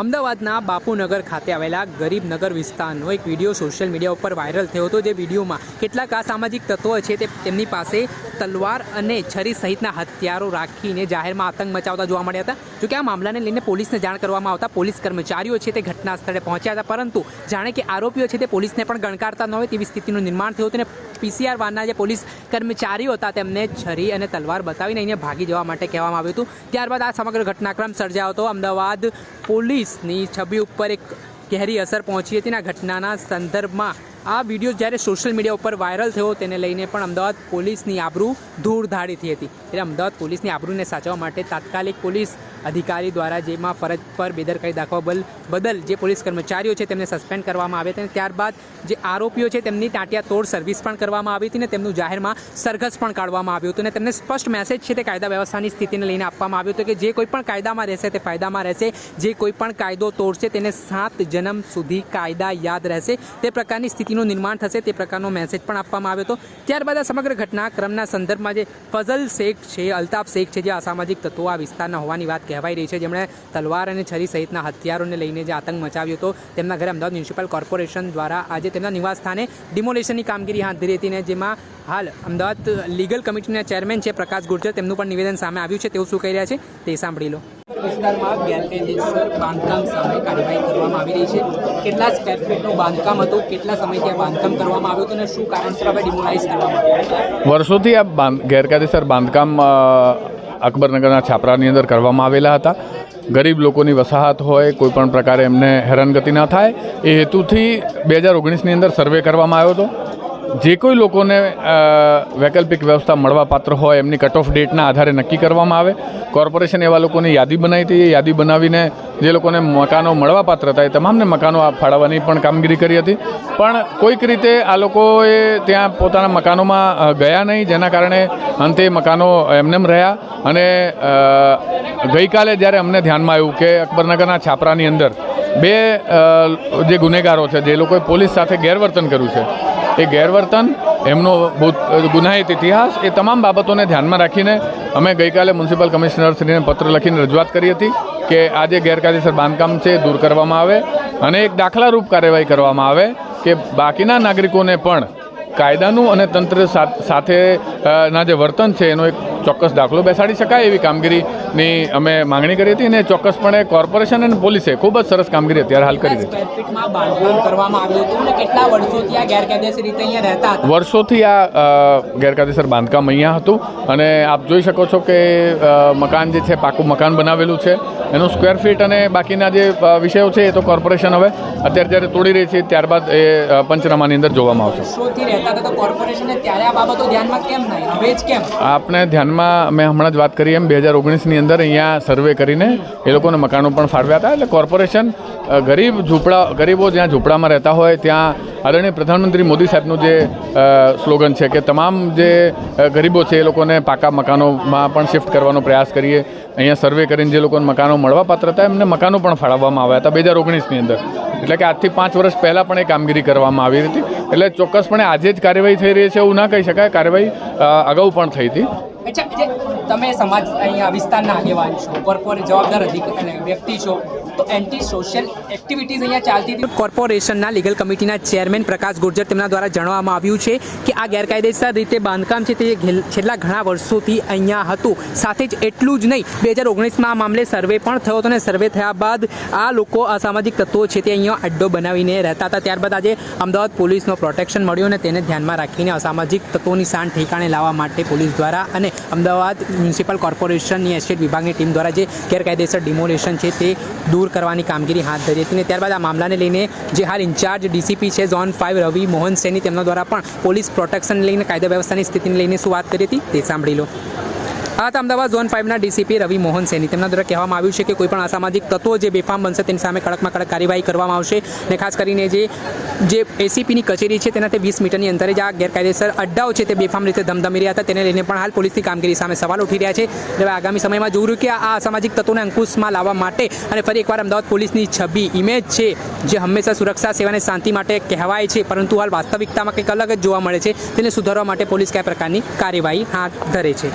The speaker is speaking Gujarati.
અમદાવાદના બાપુનગર ખાતે આવેલા ગરીબનગર વિસ્તારનો એક વીડિયો સોશિયલ મીડિયા ઉપર વાયરલ થયો હતો. જે વિડીયોમાં કેટલાક અસામાજિક તત્વો છે તે તેમની પાસે તલવાર અને છરી સહિતના હથિયારો રાખીને જાહેરમાં આતંક મચાવતા જોવા મળ્યા હતા. જોકે આ મામલાને લઈને પોલીસને જાણ કરવામાં આવતા પોલીસ કર્મચારીઓ છે તે ઘટના સ્થળે પહોંચ્યા હતા. પરંતુ જાણે કે આરોપીઓ છે તે પોલીસને પણ ગણકારતા ન હોય તેવી સ્થિતિનું નિર્માણ થયું હતું અને પીસીઆર વાનના જે પોલીસ કર્મચારીઓ હતા તેમને છરી અને તલવાર બતાવીને અહીંયા ભાગી જવા માટે કહેવામાં આવ્યું હતું. ત્યારબાદ આ સમગ્ર ઘટનાક્રમ સર્જાયો હતો. અમદાવાદ પોલીસની છબી ઉપર એક ગહેરી અસર પહોંચી હતી આ ઘટનાના સંદર્ભમાં આ વીડિયો જ્યારે સોશિયલ મીડિયા ઉપર વાયરલ થયો તેને લઈને પણ અમદાવાદ પોલીસની આબરૂ ધૂળધાડી થઈ હતી. એટલે અમદાવાદ પોલીસની આબરૂને સાચવવા માટે તાત્કાલિક પોલીસ અધિકારી દ્વારા જેમાં ફરજ પર બેદરકારી દાખવા બદલ જે પોલીસ કર્મચારીઓ છે તેમને સસ્પેન્ડ કરવામાં હતા અને ત્યારબાદ જે આરોપીઓ છે તેમની તોડ સર્વિસ પણ કરવામાં આવી હતી ને તેમનું જાહેરમાં સરઘસ પણ કાઢવામાં આવ્યું હતું અને તેમને સ્પષ્ટ મેસેજ છે તે કાયદા વ્યવસ્થાની સ્થિતિને લઈને આપવામાં આવ્યું હતું કે જે કોઈ પણ કાયદામાં રહેશે તે ફાયદામાં રહેશે. જે કોઈ પણ કાયદો તોડશે તેને સાત જન્મ સુધી કાયદા યાદ રહેશે. તે પ્રકારની સ્થિતિનું નિર્માણ થશે તે પ્રકારનો મેસેજ પણ આપવામાં આવ્યો હતો. ત્યારબાદ આ સમગ્ર ઘટનાક્રમના સંદર્ભમાં જે ફઝલ શેખ છે, અલ્તાફ શેખ છે જે અસામાજિક તત્વો આ વિસ્તારના હોવાની વાત કહેવાઈ રહી છે. જેમણે તલવાર અને છરી સહિતના હથિયારોને લઈને જે આતંક મચાવ્યો હતો, તેમના ઘરે અમદાવાદ મ્યુનિસિપલ કોર્પોરેશન દ્વારા આજે તેમના નિવાસ સ્થાને ડિમોલેશનની કામગીરી હાથ ધરી હતી ને જેમાં હાલ અમદાવાદ લીગલ કમિટીના ચેરમેન છે પ્રકાશ ગુર્જર. તેમનું પણ નિવેદન સામે આવ્યું છે. તેઓ શું કહી રહ્યા છે તે સાંભળી લો. વિસ્તારમાં ગેરકાયદેસર બાંધકામ સામે કાર્યવાહી કરવામાં આવી રહી છે. કેટલા સ્ક્વેર ફીટનું બાંધકામ હતું? કેટલા સમયથી આ બાંધકામ કરવામાં આવ્યું હતું અને શું કારણસર હવે ડિમોલાઇઝ કરવામાં વર્ષોથી આ ગેરકાયદેસર બાંધકામ અકબરનગરના છાપરાની અંદર કરવામાં આવેલા હતા. ગરીબ લોકોની વસાહત હોય, કોઈ પણ પ્રકારે એમને હેરાનગતિ ન થાય. એ હેતુથી બે હજાર ઓગણીસની અંદર સર્વે કરવામાં આવ્યો હતો. જે કોઈ લોકોને વૈકલ્પિક વ્યવસ્થા મળવાપાત્ર હોય, એમની કટ ઓફ ડેટના આધારે નક્કી કરવામાં આવે. કોર્પોરેશન એવા લોકોની યાદી બનાવી હતી. એ યાદી બનાવીને જે લોકોને મકાનો મળવાપાત્ર હતા, એ તમામને મકાનો ફાળવવાની પણ કામગીરી કરી હતી. પણ કોઈક રીતે આ લોકોએ ત્યાં પોતાના મકાનોમાં ગયા નહીં, જેના કારણે અંતે મકાનો એમનેમ રહ્યા. અને ગઈકાલે જ્યારે અમને ધ્યાનમાં આવ્યું કે અકબરનગરના છાપરાની અંદર બે જે ગુનેગારો છે, જે લોકોએ પોલીસ સાથે ગેરવર્તન કર્યું છે એ ગેરવર્તન, એમનો ગુનાહિત ઇતિહાસ, એ તમામ બાબતોને ધ્યાનમાં રાખીને અમે ગઈકાલે મ્યુનિસિપલ કમિશનરશ્રીને પત્ર લખીને રજૂઆત કરી હતી કે આ જે ગેરકાયદેસર બાંધકામ છે દૂર કરવામાં આવે અને એક દાખલારૂપ કાર્યવાહી કરવામાં આવે કે બાકીના નાગરિકોને પણ કાયદાનું અને તંત્ર સાથ- ના જે વર્તન છે, એનો એક ચોક્કસ દાખલો બેસાડી શકાય એવી કામગીરીની અમે માંગણી કરી હતી અને ચોક્કસપણે કોર્પોરેશન અને પોલીસે ખૂબ જ સરસ કામગીરી અત્યારે હાલ કરી હતું વર્ષોથી આ ગેરકાયદેસર બાંધકામ અહીંયા હતું અને આપ જોઈ શકો છો કે મકાન જે છે પાકું મકાન બનાવેલું છે. એનું સ્ક્વેર ફીટ અને બાકીના જે વિષયો છે એ તો કોર્પોરેશન હવે અત્યારે જ્યારે તોડી રહી છે ત્યારબાદ એ પંચનામાની અંદર જોવામાં આવશે. વર્ષોથી રહેતા હતા તો કોર્પોરેશને ત્યારે આ બાબતો ધ્યાનમાં ધ્યાનમાં મેં હમણાં જ વાત કરી એમ, બે હજાર ઓગણીસની અંદર અહીંયા સર્વે કરીને એ લોકોને મકાનો પણ ફાળવ્યા હતા. એટલે કોર્પોરેશન ગરીબ ઝૂંપડા, ગરીબો જ્યાં ઝૂંપડામાં રહેતા હોય, ત્યાં આદરણીય પ્રધાનમંત્રી મોદી સાહેબનું જે સ્લોગન છે કે તમામ જે ગરીબો છે એ લોકોને પાકા મકાનોમાં પણ શિફ્ટ કરવાનો પ્રયાસ કરીએ. અહીંયા સર્વે કરીને જે લોકોને મકાનો મળવાપાત્ર હતા, એમને મકાનો પણ ફાળવવામાં આવ્યા હતા બે હજાર ઓગણીસની અંદર. એટલે કે આજથી પાંચ વર્ષ પહેલાં પણ એ કામગીરી કરવામાં આવી હતી. એટલે ચોક્કસપણે આજે જ કાર્યવાહી થઈ રહી છે એવું ના કહી શકાય. કાર્યવાહી અગાઉ પણ થઈ હતી. અચ્છા તમે સમાજ અહીંયા વિસ્તારના આગેવાન છો કોર્પોરેટ જવાબદાર અધિક વ્યક્તિ છો તો એન્ટી સોશિયલ એક્ટિવિટીઝ અહીંયા ચાલતી હતી. કોર્પોરેશનના લીગલ કમિટીના ચેરમેન પ્રકાશ ગુર્જર તેમના દ્વારા જણાવવામાં આવ્યું છે કે આ ગેરકાયદેસર રીતે બાંધકામ છે તે છેલ્લા ઘણા વર્ષોથી અહીંયા હતું. સાથે જ એટલું જ નહીં, બે હજાર ઓગણીસમાં આ મામલે સર્વે પણ થયો હતો અને સર્વે થયા બાદ આ લોકો અસામાજિક તત્વો છે તે અહીંયા અડ્ડો બનાવીને રહેતા હતા. ત્યારબાદ આજે અમદાવાદ પોલીસનો પ્રોટેક્શન મળ્યું અને તેને ધ્યાનમાં રાખીને અસામાજિક તત્વોની શાન ઠેકાણે લાવવા માટે પોલીસ દ્વારા અને અમદાવાદ મ્યુનિસિપલ કોર્પોરેશનની એસ્ટેટ વિભાગની ટીમ દ્વારા જે ગેરકાયદેસર ડિમોલેશન છે તે દૂર કરવાની કામગીરી હાથ ધરી હતી અને ત્યારબાદ આ મામલાને લઈને જે હાલ ઇન્ચાર્જ ડીસીપી છે, ઝોન ફાઇવ રવિ મોહન સેની તેમના દ્વારા પણ પોલીસ પ્રોટેક્શન લઈને કાયદા વ્યવસ્થાની સ્થિતિને લઈને શું વાત કરી હતી તે સાંભળી લો. આ અમદાવાદ ઝોન ફાઇવના ડીસીપી રવિ મોહન સેની. તેમના દ્વારા કહેવામાં આવ્યું છે કે કોઈ પણ અસામાજિક તત્વો જે બેફામ બનશે તેની સામે કડકમાં કડક કાર્યવાહી કરવામાં આવશે અને ખાસ કરીને જે જે એસીપીની કચેરી છે તેનાથી વીસ મીટરની અંતરે જે આ ગેરકાયદેસર અડ્ડાઓ છે તે બેફામ રીતે ધમધમી રહ્યા હતા. તેને લઈને પણ હાલ પોલીસની કામગીરી સામે સવાલ ઉઠી રહ્યા છે. હવે આગામી સમયમાં જોવું રહ્યું કે આ અસામાજિક તત્વોને અંકુશમાં લાવવા માટે અને ફરી એકવાર અમદાવાદ પોલીસની છબી ઇમેજ છે જે હંમેશા સુરક્ષા, સેવાને શાંતિ માટે કહેવાય છે, પરંતુ હાલ વાસ્તવિકતામાં કંઈક અલગ જ જોવા મળે છે. તેને સુધારવા માટે પોલીસ કયા પ્રકારની કાર્યવાહી હાથ ધરે છે?